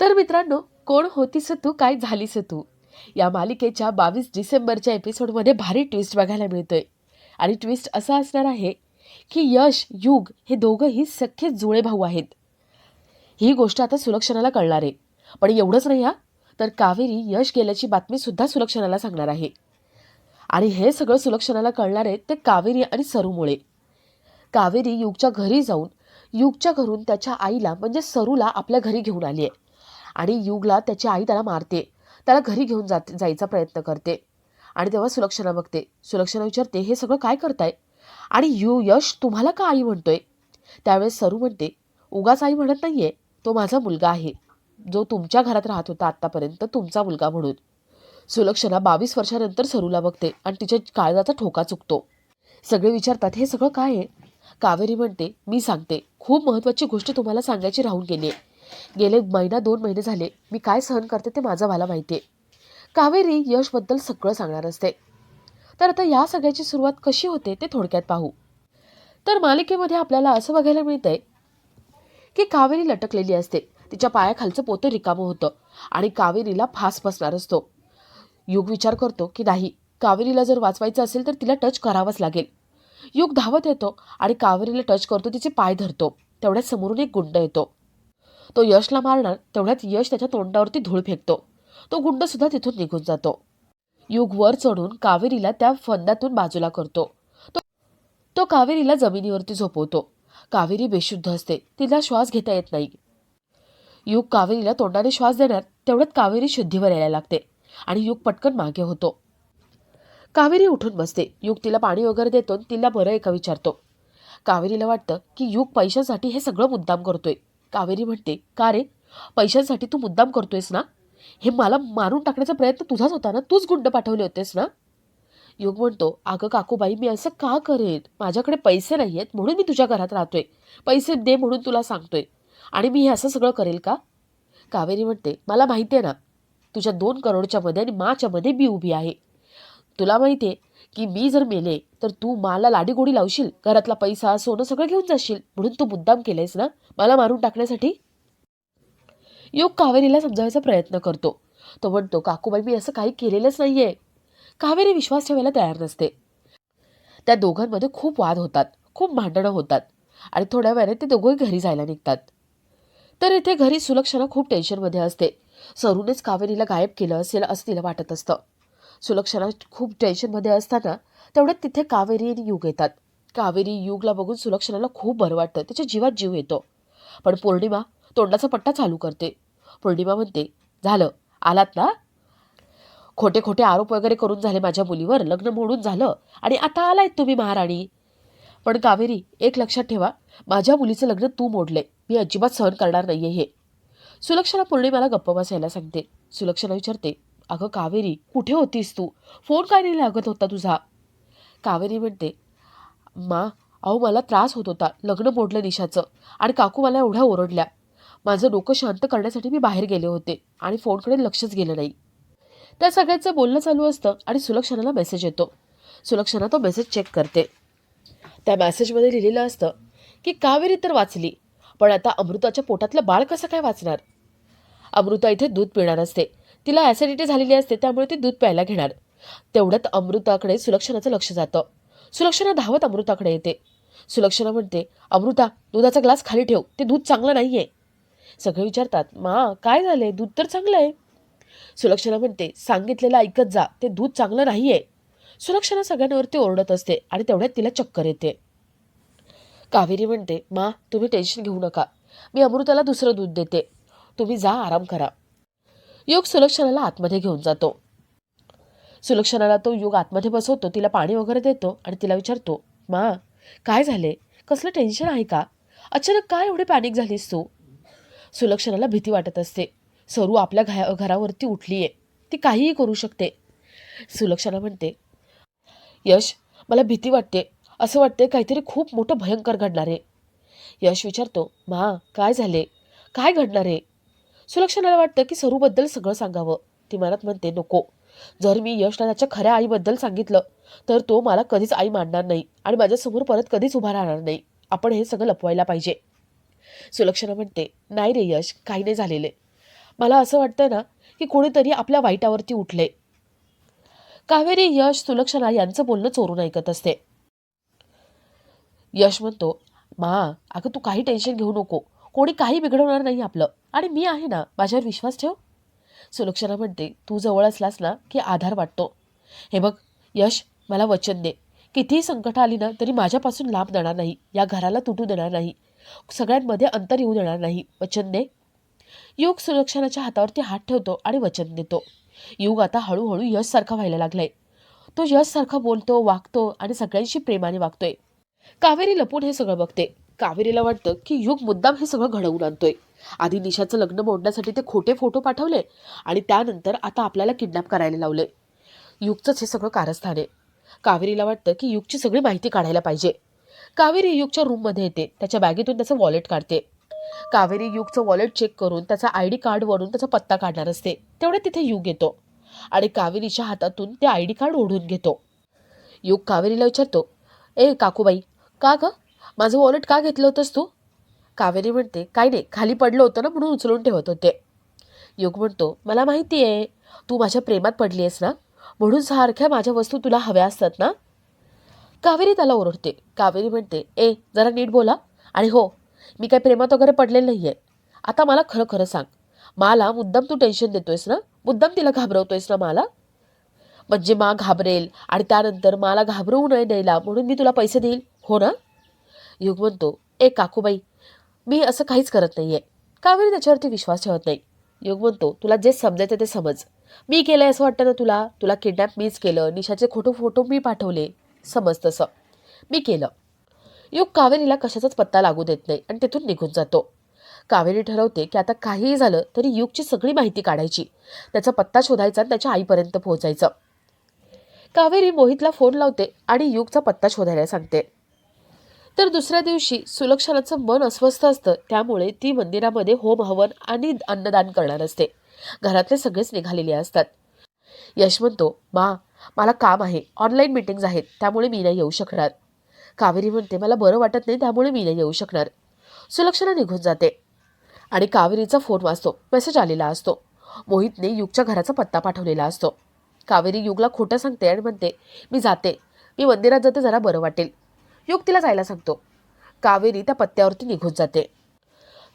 तर मित्रांनो कोण होतीस तू काय झालीस तू? या मालिकेच्या बावीस डिसेंबरच्या एपिसोडमध्ये भारी ट्विस्ट बघायला मिळतोय. आणि ट्विस्ट असा असणार आहे की यश युग हे दोघंही सख्खे जुळे भाऊ आहेत. ही गोष्ट आता सुलक्षणाला कळणार आहे. पण एवढंच नाही हा तर कावेरी यश गेल्याची बातमीसुद्धा सुलक्षणाला सांगणार आहे. आणि हे सगळं सुलक्षणाला कळणार आहे ते कावेरी आणि सरूमुळे. कावेरी युगच्या घरी जाऊन युगच्या घरून त्याच्या आईला म्हणजे सरूला आपल्या घरी घेऊन आली आहे आणि युगला त्याची आई त्याला मारते. त्याला घरी घेऊन जात जायचा प्रयत्न करते. आणि तेव्हा सुलक्षणा बघते. सुलक्षणा विचारते हे सगळं काय करताय? आणि यू यश तुम्हाला का आई म्हणतोय? त्यावेळेस सरू म्हणते उगाच आई म्हणत नाहीये. तो माझा मुलगा आहे. जो तुमच्या घरात राहत होता आत्तापर्यंत तुमचा मुलगा म्हणून. सुलक्षणा बावीस वर्षानंतर सरूला बघते आणि तिच्या काळजाचा ठोका चुकतो. सगळे विचारतात हे सगळं काय आहे? कावेरी म्हणते मी सांगते. खूप महत्त्वाची गोष्ट तुम्हाला सांगायची राहून गेली आहे गेले महिना दोन महिने झाले. मी काय सहन करते ते माझं मला माहिती आहे कावेरी यशबद्दल सगळं सांगणार असते. तर आता या सगळ्याची सुरुवात कशी होते ते थोडक्यात पाहू. तर मालिकेमध्ये आपल्याला असं बघायला मिळतंय की कावेरी लटकलेली असते. तिच्या पायाखालचं पोतं रिकामं होतं आणि कावेरीला फास बसणार असतो. युग विचार करतो की नाही कावेरीला जर वाचवायचं असेल तर तिला टच करावंच लागेल. युग धावत येतो आणि कावेरीला टच करतो तिचे पाय धरतो. तेवढ्यात समोरून एक गुंड येतो. तो यशला मारणार तेवढ्यात यश त्याच्या तोंडावरती धूळ फेकतो. तो गुंड सुद्धा तिथून निघून जातो. युग वर चढून कावेरीला त्या फंदातून बाजूला करतो. तो तो कावेरीला जमिनीवरती झोपवतो. कावेरी बेशुद्ध असते तिला श्वास घेता येत नाही. युग कावेरीला तोंडाने श्वास देणार तेवढ्यात कावेरी शुद्धीवर यायला लागते आणि युग पटकन मागे होतो. कावेरी उठून बसते युग तिला पाणी वगैरे देतो तिला बरं एका विचारतो. कावेरीला वाटतं की युग पैशासाठी हे सगळं मुद्दाम करतोय. कावेरी म्हणते का रे? पैशांसाठी तू मुद्दाम करतोयस ना? हे मला मारून टाकण्याचा प्रयत्न तुझाच होता ना? तूच गुंड पाठवले होतेस ना? योग म्हणतो अगं काकूबाई मी असं का करेन? माझ्याकडे पैसे नाही आहेत म्हणून मी तुझ्या घरात राहतोय. पैसे दे म्हणून तुला सांगतोय. आणि मी हे असं सगळं करेल का? कावेरी म्हणते मला माहिती आहे ना तुझ्या दोन करोडच्या मध्ये आणि माच्या मध्ये मी उभी आहे. तुला माहिती आहे की मी जर मेले तर तू मला लाडीगोडी लावशील घरातला पैसा सोनं सगळं घेऊन जाशील म्हणून तू मुद्दाम केलंयस ना? मला मारून टाकण्यासाठी? योग कावेरीला समजावायचा प्रयत्न करतो. तो म्हणतो काकूबाई मी असं काही केलेलंच नाहीये. कावेरी विश्वास ठेवायला तयार नसते. त्या दोघांमध्ये खूप वाद होतात खूप भांडणं होतात आणि थोड्या वेळाने ते दोघंही घरी जायला निघतात. तर इथे घरी सुलक्षणा खूप टेन्शनमध्ये असते. सरूनेच कावेरीला गायब केलं असेल असं तिला वाटत असतं. सुलक्षणा खूप टेन्शनमध्ये असताना तेवढ्यात तिथे कावेरी आणि युग येतात. कावेरी युगला बघून सुलक्षणाला खूप बरं वाटतं. त्याच्या जीवात जीव येतो. पण पौर्णिमा तोंडाचा पट्टा चालू करते. पौर्णिमा म्हणते झालं. आलात ना? खोटे खोटे आरोप वगैरे करून झाले माझ्या मुलीवर. लग्न मोडून झालं. आणि आता आलायत तुम्ही महाराणी. पण कावेरी एक लक्षात ठेवा माझ्या मुलीचं लग्न तू मोडले. मी अजिबात सहन करणार नाहीये हे. सुलक्षणा पौर्णिमाला गप्प बसायला सांगते. सुलक्षणा विचारते अगं कावेरी कुठे होतीस तू? फोन काय नाही लागत होता तुझा? कावेरी म्हणते मा अहो मला त्रास होत होता लग्न मोडलं निशाचं आणि काकू मला एवढ्या ओरडल्या. माझं डोकं शांत करण्यासाठी मी बाहेर गेले होते आणि फोनकडे लक्षच गेलं नाही. त्या सगळ्यांचं बोलणं चालू असतं आणि सुलक्षणाला मेसेज येतो. सुलक्षणा तो मेसेज चेक करते. त्या मेसेजमध्ये लिहिलेलं असतं की कावेरी तर वाचली पण आता अमृताच्या पोटातलं बाळ कसं काय वाचणार? अमृता इथे दूध पिणार असते. तिला ॲसिडिटी झालेली असते त्यामुळे ती दूध प्यायला घेणार. तेवढ्यात अमृताकडे सुलक्षणाचं लक्ष जातं. सुलक्षणा धावत अमृताकडे येते. सुलक्षणा म्हणते अमृता दुधाचा ग्लास खाली ठेव ते दूध चांगलं नाही आहे सगळे विचारतात मा काय झालंय? दूध तर चांगलं आहे. सुलक्षणा म्हणते सांगितलेलं ऐकत जा ते दूध चांगलं नाही आहे सुलक्षणा सगळ्यांवरती ओरडत असते आणि तेवढ्यात तिला चक्कर येते. कावेरी म्हणते मा तुम्ही टेन्शन घेऊ नका. मी अमृताला दुसरं दूध देते. तुम्ही जा आराम करा. योग सुलक्षणाला आतमध्ये घेऊन जातो. सुलक्षणाला तो योग आतमध्ये बसवतो तिला पाणी वगैरे देतो आणि तिला विचारतो मा काय झाले? कसलं टेन्शन आहे का? अचानक काय एवढी पॅनिक झालीस तू? सुलक्षणाला भीती वाटत असते. सरू आपल्या घा घरावरती उठली आहे ती काहीही करू शकते. सुलक्षणा म्हणते यश मला भीती वाटते. असं वाटते काहीतरी खूप मोठं भयंकर घडणार आहे. यश विचारतो मा काय झाले? काय घडणार आहे? सुलक्षणाला वाटतं की सरूबद्दल सगळं सांगावं. ती मनात म्हणते नको. जर मी यशला त्याच्या खऱ्या आईबद्दल सांगितलं तर तो मला कधीच आई मानणार नाही आणि माझ्यासमोर परत कधीच उभा राहणार नाही. आपण हे सगळं लपवायला पाहिजे. सुलक्षणा म्हणते नाही रे यश काही नाही झालेले मला असं वाटतं ना की कोणीतरी आपल्या वाईटावरती उठले कावेरी यश सुलक्षणा यांचं बोलणं चोरून ऐकत असते. यश म्हणतो मा अगं तू काही टेन्शन घेऊ नको. कोणी काही बिघडवणार नाही आपलं. आणि मी आहे ना माझ्यावर विश्वास ठेव. सुलक्षणा म्हणते तू जवळ असलास ना की आधार वाटतो. हे बघ यश मला वचन दे. कितीही संकट आली ना तरी माझ्यापासून लांब देणार नाही. या घराला तुटू देणार नाही. सगळ्यांमध्ये अंतर येऊ देणार नाही. वचन दे. युग सुलक्षणाच्या हातावरती हात ठेवतो आणि वचन देतो. युग आता हळूहळू यशसारखा व्हायला लागलाय. तो यशसारखा बोलतो वागतो आणि सगळ्यांशी प्रेमाने वागतोय. कावेरी लपून हे सगळं बघते. कावेरीला वाटतं की युग मुद्दाम हे सगळं घडवून आणतोय. आधी निशाचं लग्न मोडण्यासाठी ते खोटे फोटो पाठवले आणि त्यानंतर आता आपल्याला किडनॅप करायला लावले युगचंच हे सगळं कारस्थान आहे. कावेरीला वाटतं की युगची सगळी माहिती काढायला पाहिजे. कावेरी युगच्या रूममध्ये येते त्याच्या बॅगेतून त्याचं वॉलेट काढते. कावेरी युगचं वॉलेट चेक करून त्याचा आय डी कार्डवरून त्याचा पत्ता काढणार असते तेवढे तिथे युग येतो. आणि कावेरीच्या हातातून ते आय डी कार्ड ओढून घेतो. युग कावेरीला विचारतो ए काकूबाई का ग? माझं वॉलेट का घेतलं होतंस तू? कावेरी म्हणते काय नाही खाली पडलं होतं ना म्हणून उचलून ठेवत होते. युग म्हणतो मला माहिती आहे तू माझ्या प्रेमात पडली आहेस ना? म्हणून सारख्या माझ्या वस्तू तुला हव्या असतात ना? कावेरी त्याला ओरडते. कावेरी म्हणते ए जरा नीट बोला. आणि हो मी काय प्रेमात वगैरे पडलेलं नाही आहे आता मला खरं खरं सांग. मला मुद्दाम तू टेन्शन देतोयस ना? मुद्दाम तिला घाबरवतोयस ना मला? म्हणजे मा घाबरेल आणि त्यानंतर मला घाबरवू नये द्यायला म्हणून मी तुला पैसे देईल. हो ना? युग म्हणतो ए काकूबाई मी असं काहीच करत नाही आहे कावेरी त्याच्यावरती विश्वास ठेवत नाही. युग म्हणतो तुला जे समजायचं ते समज. मी केलं आहे असं वाटतं ना तुला? तुला किडनॅप मीच केलं. निशाचे खोटो फोटो मी पाठवले. समज तसं. मी केलं. युग कावेरीला कशाचाच पत्ता लागू देत नाही आणि तिथून निघून जातो. कावेरी ठरवते की आता काहीही झालं तरी युगची सगळी माहिती काढायची. त्याचा पत्ता शोधायचा आणि त्याच्या आईपर्यंत पोहोचायचं. कावेरी मोहितला फोन लावते आणि युगचा पत्ता शोधायला सांगते. तर दुसऱ्या दिवशी सुलक्षणाचं मन अस्वस्थ असतं. त्यामुळे ती मंदिरामध्ये होम हवन आणि अन्नदान करणार असते. घरातले सगळेच निघालेले असतात. यश म्हणतो मा मला काम आहे. ऑनलाईन मीटिंग्ज आहेत. त्यामुळे मी नाही येऊ शकणार. कावेरी म्हणते मला बरं वाटत नाही त्यामुळे मी नाही येऊ शकणार. सुलक्षणा निघून जाते. आणि कावेरीचा फोन वाचतो मेसेज आलेला असतो. मोहितने युगच्या घराचा पत्ता पाठवलेला असतो. कावेरी युगला खोटं सांगते आणि म्हणते मी जाते. मी मंदिरात जाते जरा बरं वाटेल. युग तिला जायला सांगतो. कावेरी त्या पत्त्यावरती निघून जाते.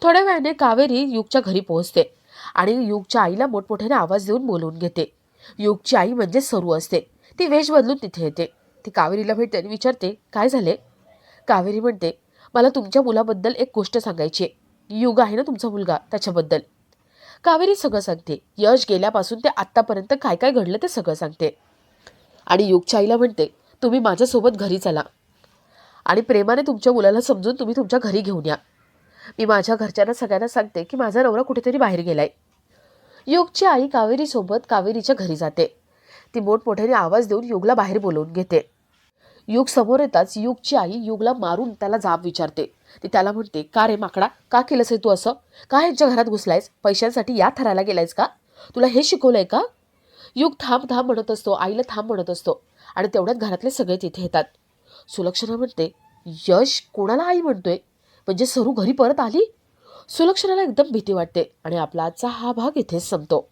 थोड्या वेळाने कावेरी युगच्या घरी पोहोचते आणि युगच्या आईला मोठमोठ्याने आवाज देऊन बोलवून घेते. युगची आई म्हणजे सरू असते. ती वेश बदलून तिथे येते. ती कावेरीला भेटते आणि विचारते काय झाले? कावेरी म्हणते मला तुमच्या मुलाबद्दल एक गोष्ट सांगायची आहे. युग आहे ना तुमचा मुलगा त्याच्याबद्दल. कावेरी सगळं सांगते. यश गेल्यापासून ते आत्तापर्यंत काय काय घडलं ते सगळं सांगते. आणि युगच्या आईला म्हणते तुम्ही माझ्यासोबत घरी चला. आणि प्रेमाने तुमच्या मुलाला समजून तुम्ही तुमच्या घरी घेऊन या. मी माझ्या घरच्यांना सगळ्यांना सांगते की माझा नवरा कुठेतरी बाहेर गेलाय. युगची आई कावेरीसोबत कावेरीच्या घरी जाते. ती मोठमोठ्याने आवाज देऊन युगला बाहेर बोलवून घेते. युग समोर येताच युगची आई युगला मारून त्याला जाब विचारते. ती त्याला म्हणते का रे माकडा? का केलंस हे तू असं? का ह्यांच्या घरात घुसलायस? पैशांसाठी या थराला गेलायस का? तुला हे शिकवलंय का? युग थांब थांब म्हणत असतो आईला थांब म्हणत असतो. आणि तेवढ्यात घरातले सगळे तिथे येतात. सुलक्षणा म्हणते यश कोणाला आई म्हणतोय? म्हणजे सरू घरी परत आली? सुलक्षणाला एकदम भीती वाटते आणि आपला आजचा हा भाग इथेच संपतो.